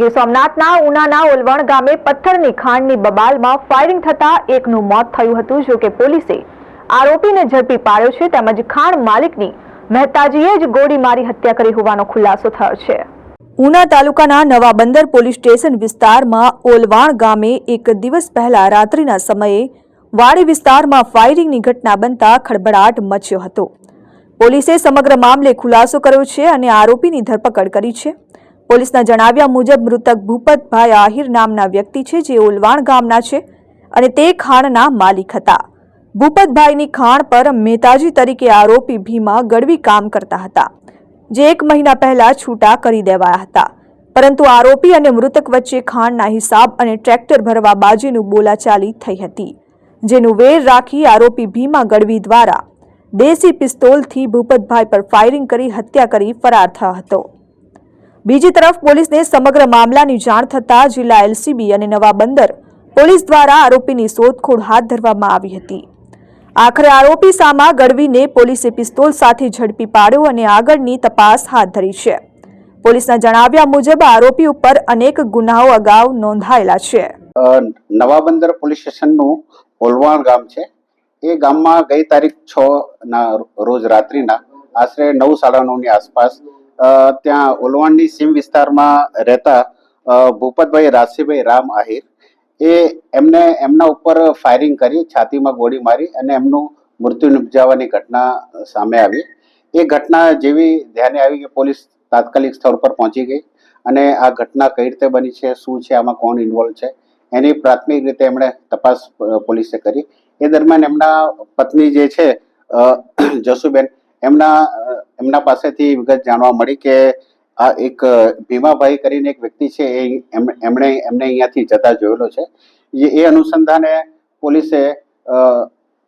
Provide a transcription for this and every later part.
ગીર સોમનાથના ઉનાના ઓલવણ ગામે પથ્થરની ખાણની બબાલમાં ફાયરિંગ થતા એકનું મોત થયું હતું, જો કે પોલીસે આરોપીને ઝડપી પાડ્યો છે. તેમજ ખાણ માલિકની મહેતાજીએ જ ગોળી મારી હત્યા કરી હોવાનો ખુલાસો થયો છે. ઉના તાલુકાના નવા બંદર પોલીસ સ્ટેશન વિસ્તારમાં ઓલવાણ ગામે એક દિવસ પહેલા રાત્રિના સમયે વાડી વિસ્તારમાં ફાયરિંગની ઘટના બનતા ખળભળાટ મચ્યો હતો. પોલીસે સમગ્ર મામલે ખુલાસો કર્યો છે અને આરોપીની ધરપકડ કરી છે. પોલીસના જણાવ્યા મુજબ મૃતક ભૂપતભાઈ આહિર નામના વ્યક્તિ છે જે ઓલવાણ ગામના છે અને તે ખાણના માલિક હતા. ભૂપતભાઈની ખાણ પર મહેતાજી તરીકે આરોપી ભીમા ગઢવી કામ કરતા હતા, જે એક મહિના પહેલા છૂટા કરી દેવાયા હતા. પરંતુ આરોપી અને મૃતક વચ્ચે ખાણના હિસાબ અને ટ્રેક્ટર ભરવા બાજીનું બોલાચાલી થઈ હતી, જેનું વેર રાખી આરોપી ભીમા ગઢવી દ્વારા દેશી પિસ્તોલથી ભૂપતભાઈ પર ફાયરિંગ કરી હત્યા કરી ફરાર થયો હતો. બીજી તરફ પોલીસને સમગ્ર મામલાની જાણ થતાં જિલ્લા એલસીબી અને નવા બંદર પોલીસ દ્વારા આરોપીની શોધખોળ હાથ ધરવામાં આવી હતી. આખરે આરોપી સામા ગઢવીને પોલીસે પિસ્તોલ સાથે ઝડપી પાડ્યો અને આગળની તપાસ હાથ ધરી છે. પોલીસના જણાવ્યા મુજબ આરોપી ઉપર અનેક ગુનાઓ અગાઉ નોંધાયેલા છે. નવા બંદર પોલીસ સ્ટેશનનું ઓલવાણ ગામ છે. એ ગામમાં ગઈ તારીખ છ ના રોજ રાત્રિના આશરે નવ સાડા નવની આસપાસ ત્યાં ઓલવાણની સીમ વિસ્તારમાં રહેતા ભૂપતભાઈ રાશીભાઈ રામ આહિર. એ એમને એમના ઉપર ફાયરિંગ કરી, છાતીમાં ગોળી મારી અને એમનું મૃત્યુ નિપજાવવાની ઘટના સામે આવી. એ ઘટના જેવી ધ્યાને આવી કે પોલીસ તાત્કાલિક સ્થળ પર પહોંચી ગઈ અને આ ઘટના કઈ રીતે બની છે, શું છે, આમાં કોણ ઇન્વોલ્વ છે, એની પ્રાથમિક રીતે એમણે તપાસ પોલીસે કરી. એ દરમિયાન એમના પત્ની જે છે જસુબેન એમના એમના પાસેથી વિગત જાણવા મળી કે આ એક ભીમાભાઈ કરીને એક વ્યક્તિ છે, એ એમણે, એમને અહીંયાથી જતા જોયેલો છે. એ અનુસંધાને પોલીસે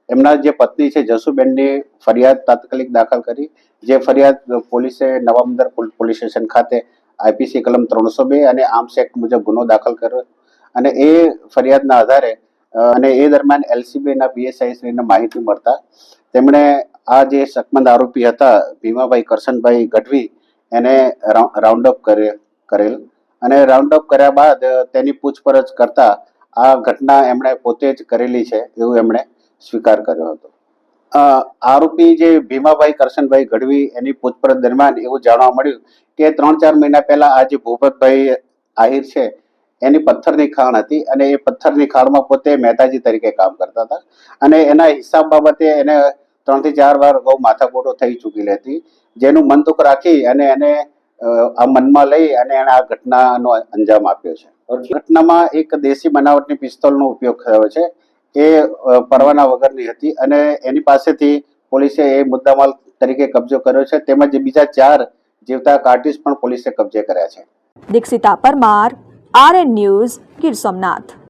એમના જે પત્ની છે, જસુબેનની ફરિયાદ તાત્કાલિક દાખલ કરી. જે ફરિયાદ પોલીસે નવામદર પોલીસ સ્ટેશન ખાતે આઈપીસી કલમ ત્રણસો બે અને આર્મ્સ એક્ટ મુજબ ગુનો દાખલ કર્યો. અને એ ફરિયાદના આધારે અને એ દરમિયાન એલસીબીના, બીએસઆઈ શ્રીને માહિતી મળતા તેમણે આ જે શકમંદ આરોપી હતા, ભીમાભાઈ કરશનભાઈ ગઢવી, એને રાઉન્ડ અપ કરેલ. અને રાઉન્ડ અપ કર્યા બાદ તેની પૂછપરછ કરતા આ ઘટના એમણે પોતે જ કરેલી છે એવું એમણે સ્વીકાર કર્યો હતો. આરોપી જે ભીમાભાઈ કરશનભાઈ ગઢવી, એની પૂછપરછ દરમિયાન એવું જાણવા મળ્યું કે ત્રણ ચાર મહિના પહેલા આ જે ભૂપતભાઈ આહિર છે, એની પથ્થરની ખાણ હતી અને એ પથ્થરની ખાણમાં પોતે મહેતાજી તરીકે કામ કરતા હતા. અને એના હિસાબ બાબતે એને ત્રણથી ચાર વાર અગાઉ માથાકૂટો થઈ ચૂકેલી હતી. જેનું મન દુઃખ રાખી અને એને આ મનમાં લઈ અને એને આ ઘટનાનો અંજામ આપ્યો છે. ઘટનામાં એક દેશી બનાવટની પિસ્તોલનો ઉપયોગ થયો છે એ પરવાના વગરની હતી અને એની પાસેથી પોલીસે એ મુદ્દામાલ તરીકે કબજો કર્યો છે. તેમજ બીજા ચાર જીવતા કાર્ટિસ પણ પોલીસે કબજે કર્યા છે. Dikshita Parmar RN news Gir Somnath.